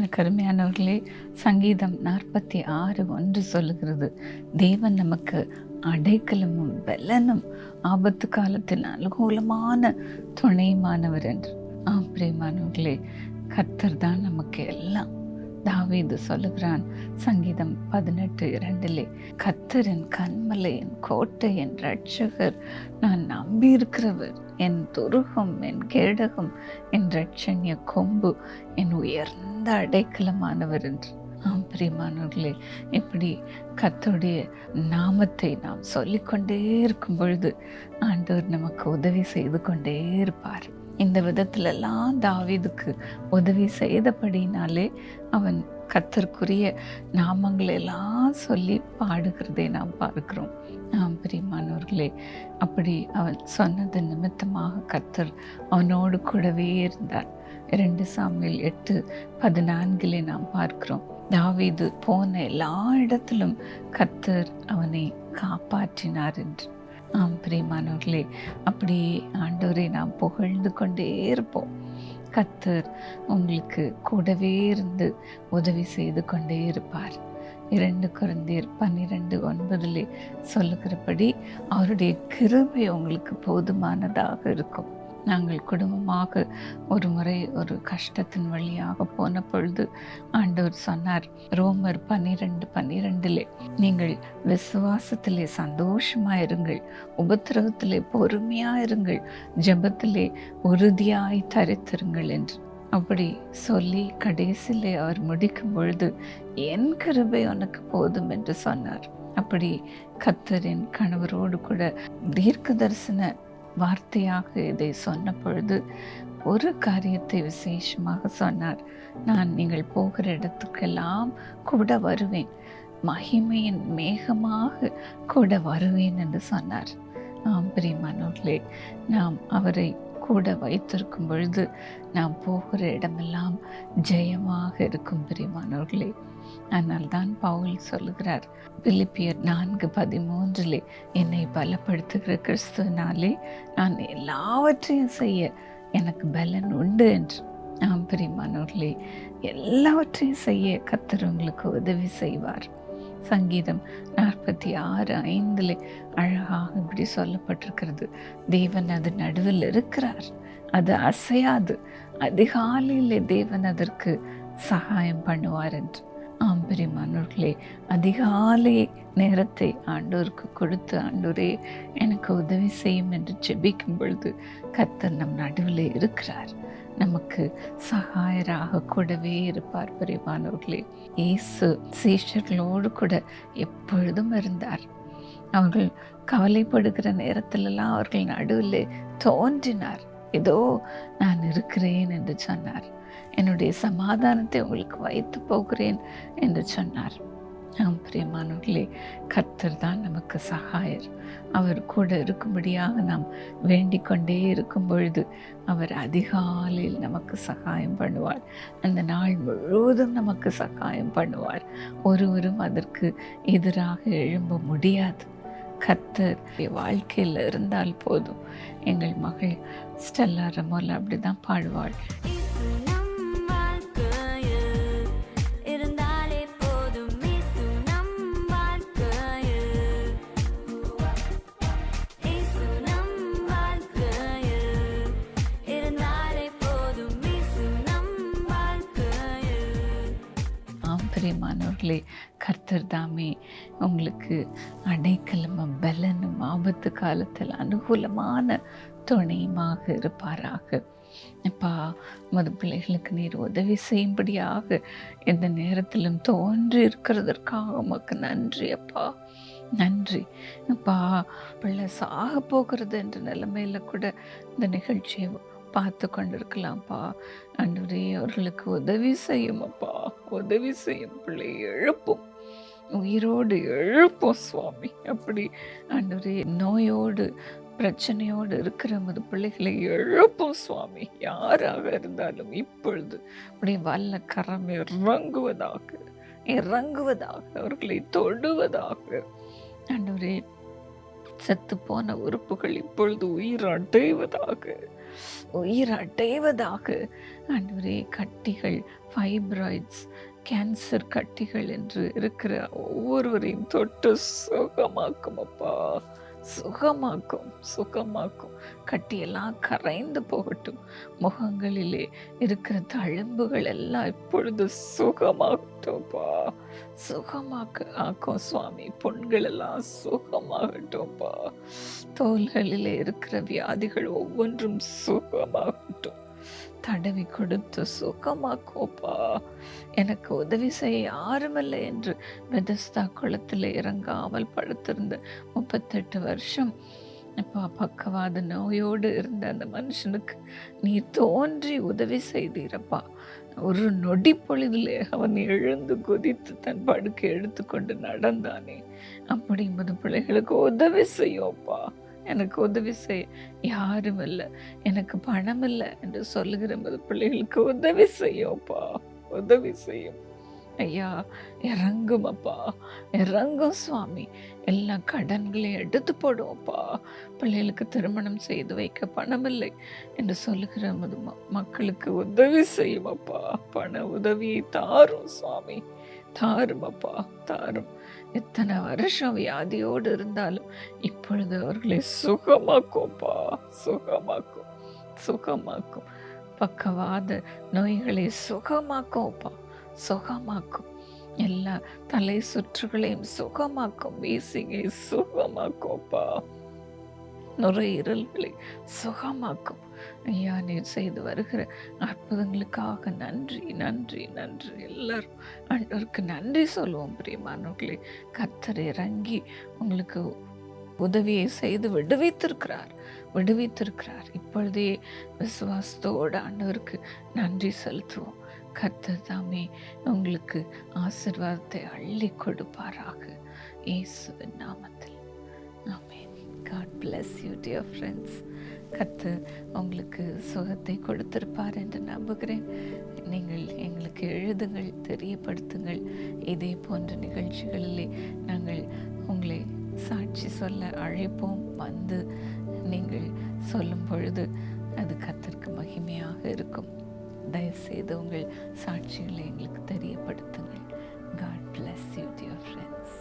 எனக்கு அருமையானவர்களே சங்கீதம் நாற்பத்தி ஆறு ஒன்று சொல்லுகிறது தேவன் நமக்கு அடைக்கலமும் பலனும் ஆபத்து காலத்தில் அனுகூலமான துணையுமானவர் என்று. ஆம் பிரியமானவர்களே கர்த்தர் தான் நமக்கு எல்லாம். தாவீது சொல்லுகிறான் சங்கீதம் பதினெட்டு இரண்டிலே கத்தரின் கண்மலையின் கோட்டை என் ரட்சகர் நான் நம்பியிருக்கிறவர் என் துருகம் என் கேடகம் என் ரட்சண்ய கொம்பு என் உயர்ந்த அடைக்கலமானவர் என்று. ஆம் பிரியமானவர்களே இப்படி கர்த்தருடைய நாமத்தை நாம் சொல்லிக்கொண்டே இருக்கும் பொழுது ஆண்டவர் நமக்கு உதவி செய்து கொண்டே இருப்பார். இந்த விதத்திலெல்லாம் தாவிதுக்கு உதவி செய்தபடினாலே அவன் கத்தற்குரிய நாமங்களை எல்லாம் சொல்லி பாடுகிறதை நாம் பார்க்கிறோம். நாம் பிரியமானவர்களே அப்படி அவன் சொன்னது நிமித்தமாக கத்தர் அவனோடு கூடவே இருந்தார். இரண்டு சாமியில் எட்டு பதினான்கிலே நாம் பார்க்கிறோம். தாவீது போன எல்லா இடத்திலும் கத்தர் அவனை காப்பாற்றினார் என்று. ஆம் பிரியமானவர்களே அப்படியே ஆண்டவரை நாம் புகழ்ந்து கொண்டே இருப்போம். கத்தர் உங்களுக்கு கூடவே இருந்து உதவி செய்து கொண்டே இருப்பார். இரண்டு குழந்தையர் பன்னிரெண்டு ஒன்பதிலே சொல்லுகிறபடி அவருடைய கிருபை உங்களுக்கு போதுமானதாக இருக்கும். நாங்கள் குடும்பமாக ஒரு முறை ஒரு கஷ்டத்தின் வழியாக போன பொழுது ஆண்டவர் சொன்னார் ரோமர் பன்னிரெண்டு பன்னிரெண்டிலே நீங்கள் விசுவாசத்திலே சந்தோஷமாயிருங்கள் உபத்திரவத்திலே பொறுமையாயிருங்கள் ஜபத்திலே உறுதியாய் தரித்திருங்கள் என்று. அப்படி சொல்லி கடைசியிலே அவர் முடிக்கும் பொழுது என் கிருபை உனக்கு போதும் என்று சொன்னார். அப்படி கத்தரின் கணவரோடு கூட தீர்க்க தரிசன வார்த்தையாக இதை சொன்ன பொழுது ஒரு காரியத்தை விசேஷமாக சொன்னார். நான் நீங்கள் போகிற இடத்துக்கெல்லாம் கூட வருவேன். மகிமையின் மேகமாக கூட வருவேன் என்று சொன்னார். ஆம் பிரியமானவர்களே நாம் அவரை கூட வைத்திருக்கும் பொழுது நாம் போகிற இடமெல்லாம் ஜெயமாக இருக்கும் பிரியமானவர்களே அதனால்தான் பவுல் சொல்லுகிறார் பிலிப்பியர் நான்கு பதிமூன்றிலே என்னை பலப்படுத்துகிற கிறிஸ்துவனாலே நான் எல்லாவற்றையும் செய்ய எனக்கு பலன் உண்டு என்று. ஆம் பிரியமானவர்களே எல்லாவற்றையும் செய்ய கத்தர் உங்களுக்கு உதவி செய்வார். சங்கீதம் நாற்பத்தி ஆறு ஐந்தில் அழகாக இப்படி சொல்லப்பட்டிருக்கிறது தேவன் அது நடுவில் இருக்கிறார் அது அசையாது அதிகாலையில் தேவன் அதற்கு சகாயம் பண்ணுவார் என்று. ஆம் பெரியமானோர்களே அதிகாலை நேரத்தை ஆண்டோருக்கு கொடுத்து ஆண்டோரே எனக்கு உதவி செய்யும் என்று ஜெபிக்கும் பொழுது கத்தர் நம் நடுவில் இருக்கிறார். நமக்கு சகாயராக கூடவே இருப்பார் பெரியமானவர்களே. இயேசு சீஷர்களோடு கூட எப்பொழுதும் இருந்தார். அவர்கள் கவலைப்படுகிற நேரத்திலெல்லாம் அவர்கள் நடுவில் தோன்றினார். இதோ நான் இருக்கிறேன் என்று சொன்னார். என்னுடைய சமாதானத்தை உங்களுக்கு வைத்து போகிறேன் என்று சொன்னார். ஆம் பிரியமானவர்களே கர்த்தர் தான் நமக்கு சகாயர். அவர் கூட இருக்கும்படியாக நாம் வேண்டிக் கொண்டே இருக்கும் பொழுது அவர் அதிகாலையில் நமக்கு சகாயம் பண்ணுவார். அந்த நாள் முழுவதும் நமக்கு சகாயம் பண்ணுவார். ஒருவரும் அதற்கு எதிராக எழும்ப முடியாது. கத்தர் வாழ்க்கையில் இருந்தால் போதும். எங்கள் மகள் ஸ்டெல்லா ரமோல் அப்படி தான் பாடுவாள். பிரியமானவர்களே கர்த்தர் தாமே உங்களுக்கு அடைக்கலமும் பலனும் ஆபத்து காலத்தில் அனுகூலமான துணையுமாக இருப்பாராக. அப்பா மது பிள்ளைகளுக்கு நீர் உதவி செய்யும்படியாக எந்த நேரத்திலும் தோன்றி இருக்கிறதற்காக உமக்கு நன்றி அப்பா. நன்றி. அப்பா பிள்ளை சாக போகிறது என்ற நிலைமையில கூட இந்த நிகழ்ச்சியை பார்த்து கொண்டிருக்கலாம்ப்பா. அன்றுவரே அவர்களுக்கு உதவி செய்யும் அப்பா உதவி செய்யும் பிள்ளை எழுப்பும். உயிரோடு எழுப்போம் சுவாமி. அப்படி ஆண்டவரே நோயோடு பிரச்சனையோடு இருக்கிற மது பிள்ளைகளை எழுப்பும் சுவாமி. யாராக இருந்தாலும் இப்பொழுது அப்படி வல்ல கரம் இறங்குவதாக இறங்குவதாக அவர்களை தொடுவதாக. ஆண்டவரே செத்துப்போன உறுப்புகள் இப்பொழுது உயிர் அடைவதாக. உயிர் அடைவதாக. ஆண்டவரே கட்டிகள் ஃபைப்ராய்ட்ஸ் கேன்சர் கட்டிகள் என்று இருக்கிற ஒவ்வொருவரையும் தொட்டு சுகமாக்கும் அப்பா. சுகமாக்கும் சுகமாக்கும். கட்டியெல்லாம் கரைந்து போகட்டும். முகங்களிலே இருக்கிற தழும்புகள் எல்லாம் இப்பொழுது சுகமாகட்டும்ப்பா சுகமாக்க ஆக்கும் சுவாமி பொண்கள் எல்லாம் சுகமாகட்டும்ப்பா தோள்களிலே இருக்கிற வியாதிகள் ஒவ்வொன்றும் சுகமாகட்டும் தடவி கொடுத்து சுகமாக்கோப்பா எனக்கு உதவி செய்ய யாருமில்லை என்று பெதஸ்தா குளத்தில் இறங்காமல் படுத்திருந்த முப்பத்தெட்டு வருஷம். அப்பா பக்கவாத நோயோடு இருந்த அந்த மனுஷனுக்கு நீ தோன்றி உதவி செய்தீரப்பா. ஒரு நொடி பொழுதிலே அவன் எழுந்து குதித்து தன் படுக்கை எடுத்துக்கொண்டு நடந்தானே. அப்படிங்கும்போது பிள்ளைகளுக்கு உதவி செய்யோப்பா. எனக்கு உதவி செய்ய யாரும் இல்லை. எனக்கு பணம் இல்லை என்று சொல்லுகிற மது பிள்ளைகளுக்கு உதவி செய்யோப்பா உதவி செய்யும். ஐயா இறங்கும் அப்பா. இறங்கும் சுவாமி. எல்லா கடன்களையும் எடுத்து போடுவோம்ப்பா. பிள்ளைகளுக்கு திருமணம் செய்து வைக்க பணம் இல்லை என்று சொல்லுகிற எமது மக்களுக்கு உதவி செய்யும் அப்பா பண உதவியை தாரும் சுவாமி. தாரும் அப்பா. தாரும். எத்தனை வருஷம் வியாதியோடு இருந்தாலும் இப்பொழுது அவர்களை சுகமாக்கும்ப்பா சுகமாக்கும் சுகமாக்கும். பக்கவாத நோய்களை சுகமாக்கும்ப்பா சுகமாக்கும். எல்லா தலை சுற்றுகளையும் சுகமாக்கும். வீசிங்கை சுகமாக்கும்ப்பா நுரையீரல்களை சுகமாக்கும். ஐயா நீர் செய்து வருகிற அற்புதங்களுக்காக நன்றி நன்றி நன்றி. எல்லாரும் ஆண்டவருக்கு நன்றி சொல்லுவோம் பிரியமானவர்களே. கத்தர் இறங்கி உங்களுக்கு உதவியை செய்து விடுவித்திருக்கிறார் விடுவித்திருக்கிறார். இப்பொழுதே விசுவாசத்தோடு ஆண்டவருக்கு நன்றி செலுத்துவோம். கர்த்தர் தாமே உங்களுக்கு ஆசீர்வாதத்தை அள்ளி கொடுப்பாராக. இயேசுவின் நாமத்தில். Amen. God bless you dear friends கற்று உங்களுக்கு சுகத்தை கொடுத்திருப்பார் என்று நம்புகிறேன். நீங்கள் எங்களுக்கு எழுதுங்கள் தெரியப்படுத்துங்கள். இதே போன்ற நிகழ்ச்சிகளிலே நாங்கள் உங்களை சாட்சி சொல்ல அழைப்போம் வந்து நீங்கள் சொல்லும் பொழுது அது கத்திற்கு மகிமையாக இருக்கும். தயவுசெய்து உங்கள் சாட்சிகளை எங்களுக்கு தெரியப்படுத்துங்கள். God bless you dear friends